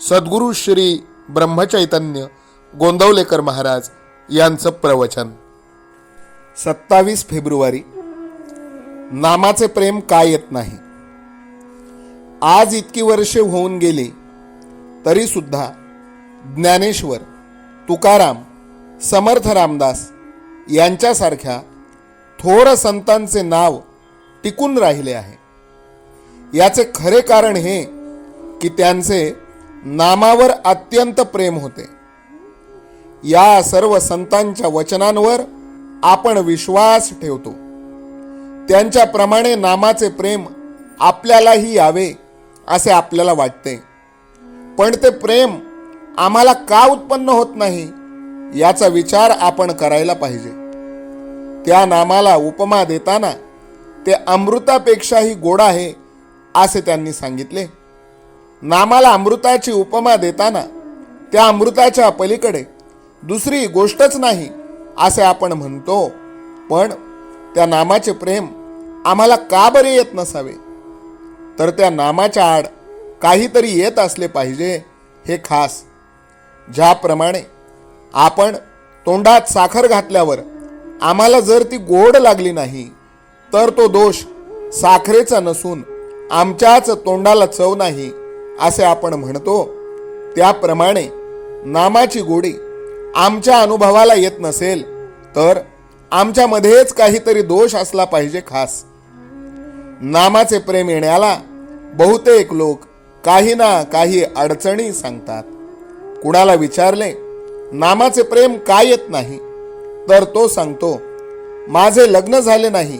सद्गुरू श्री ब्रह्मचैतन्य गोंदवलेकर महाराज यांचं प्रवचन. सत्तावीस फेब्रुवारी. नामाचे प्रेम का येत नाही. आज इतकी वर्षे होऊन गेली तरीसुद्धा ज्ञानेश्वर तुकाराम समर्थ रामदास यांच्यासारख्या थोर संतांचे नाव टिकून राहिले आहे. याचे खरे कारण हे की त्यांचे नामावर अत्यंत प्रेम होते. या सर्व संतांच्या वचनांवर आपण विश्वास ठेवतो. त्यांच्याप्रमाणे नामाचे प्रेम आपल्यालाही यावे असे आपल्याला वाटते. पण ते प्रेम आम्हाला का उत्पन्न होत नाही याचा विचार आपण करायला पाहिजे. त्या नामाला उपमा देताना ते अमृतापेक्षाही गोड आहे असे त्यांनी सांगितले. नामाला अमृताची उपमा देताना त्या अमृताच्या पलीकडे दुसरी गोष्टच नाही असे आपण म्हणतो. पण त्या नामाचे प्रेम आम्हाला का बरे येत नसावे? तर त्या नामाच्या आड काहीतरी येत असले पाहिजे हे खास. ज्याप्रमाणे आपण तोंडात साखर घातल्यावर आम्हाला जर ती गोड लागली नाही तर तो दोष साखरेचा नसून आमच्याच तोंडाला चव नाही असे आपण म्हणतो त्याप्रमाणे नामाची गोडी आमच्या अनुभवाला येत नसेल तर आमच्यामध्येच काहीतरी दोष असला पाहिजे खास. नामाचे प्रेम येण्याला बहुतेक लोक काही ना काही अडचणी सांगतात. कुणाला विचारले नामाचे प्रेम का येत नाही? तर तो सांगतो माझे लग्न झाले नाही.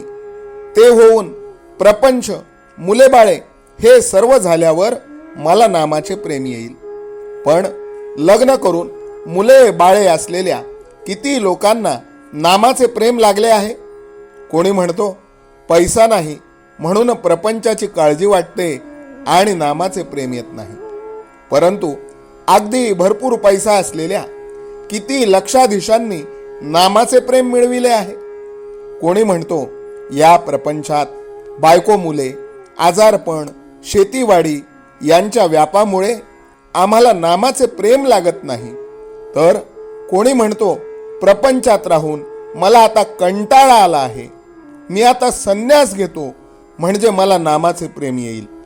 ते होऊन प्रपंच मुले बाळे हे सर्व झाल्यावर मला नामाचे प्रेम येईल. पण लग्न करून मुले बाळे असलेल्या किती लोकांना नामाचे प्रेम लागले आहे? कोणी म्हणतो पैसा नाही म्हणून प्रपंचाची काळजी वाटते आणि नामाचे प्रेम येत नाही. परंतु अगदी भरपूर पैसा असलेल्या किती लक्षाधीशांनी नामाचे प्रेम मिळविले आहे? कोणी म्हणतो या प्रपंचात बायको मुले आजारपण शेतीवाडी यांच्या व्यापामुळे आम्हाला नामाचे प्रेम लागत नाही. तर कोणी म्हणतो प्रपंचात राहून मला आता कंटाळा आला आहे. मी आता संन्यास घेतो म्हणजे मला नामाचे प्रेम येईल.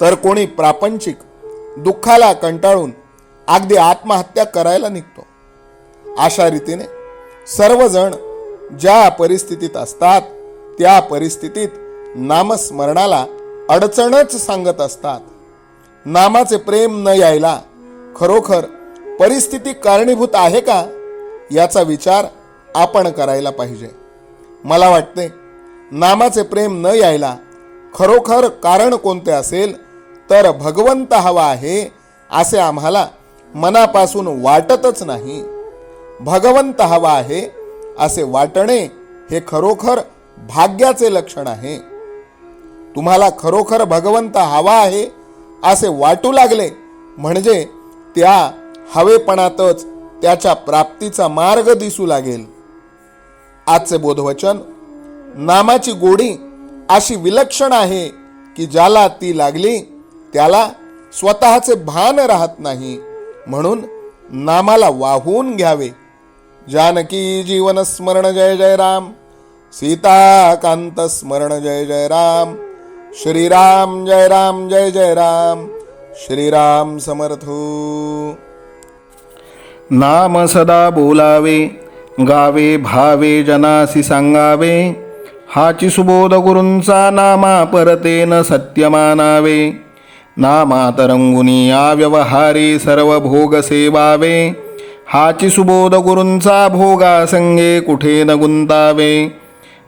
तर कोणी प्रापंचिक दुःखाला कंटाळून अगदी आत्महत्या करायला निघतो. अशा रीतीने सर्वजण ज्या परिस्थितीत असतात त्या परिस्थितीत नामस्मरणाला अडचणच सांगत असतात. नामाचे प्रेम न यायला खरोखर परिस्थिती कारणीभूत आहे का? याचा विचार आपण करायला पाहिजे. मला वाटते नामाचे प्रेम न यायला खरोखर कारण कोणते असेल तर भगवंत हवा आहे असे आम्हाला मनापासून वाटतच नाही. भगवंत हवा आहे असे वाटणे हे खरोखर भाग्याचे लक्षण आहे. तुम्हाला खरोखर भगवंत हवा आहे असे वाटू लागले. म्हणजे त्या हवेपणातच त्याच्या प्राप्तीचा मार्ग दिसू लागेल. आजचे बोधवचन नामाची गोडी अशी विलक्षण आहे की ज्याला ती लागली त्याला स्वतःचे भान राहत नाही. म्हणून नामाला वाहून घ्यावे. जानकी जीवन स्मरण जय जय राम. सीताकांत स्मरण जय जय राम. श्रीराम जय राम जय जय राम। श्रीराम समर्थो। नाम सदा बोलावे गावे भावे जनासी सांगावे हाची सुबोध गुरूंचा नामा परतेन सत्य मानावे नामात रंगुनी या सर्व भोग सेवावे हाची सुबोध गुरूंचा भोगा संगे कुठे न गुंतावे।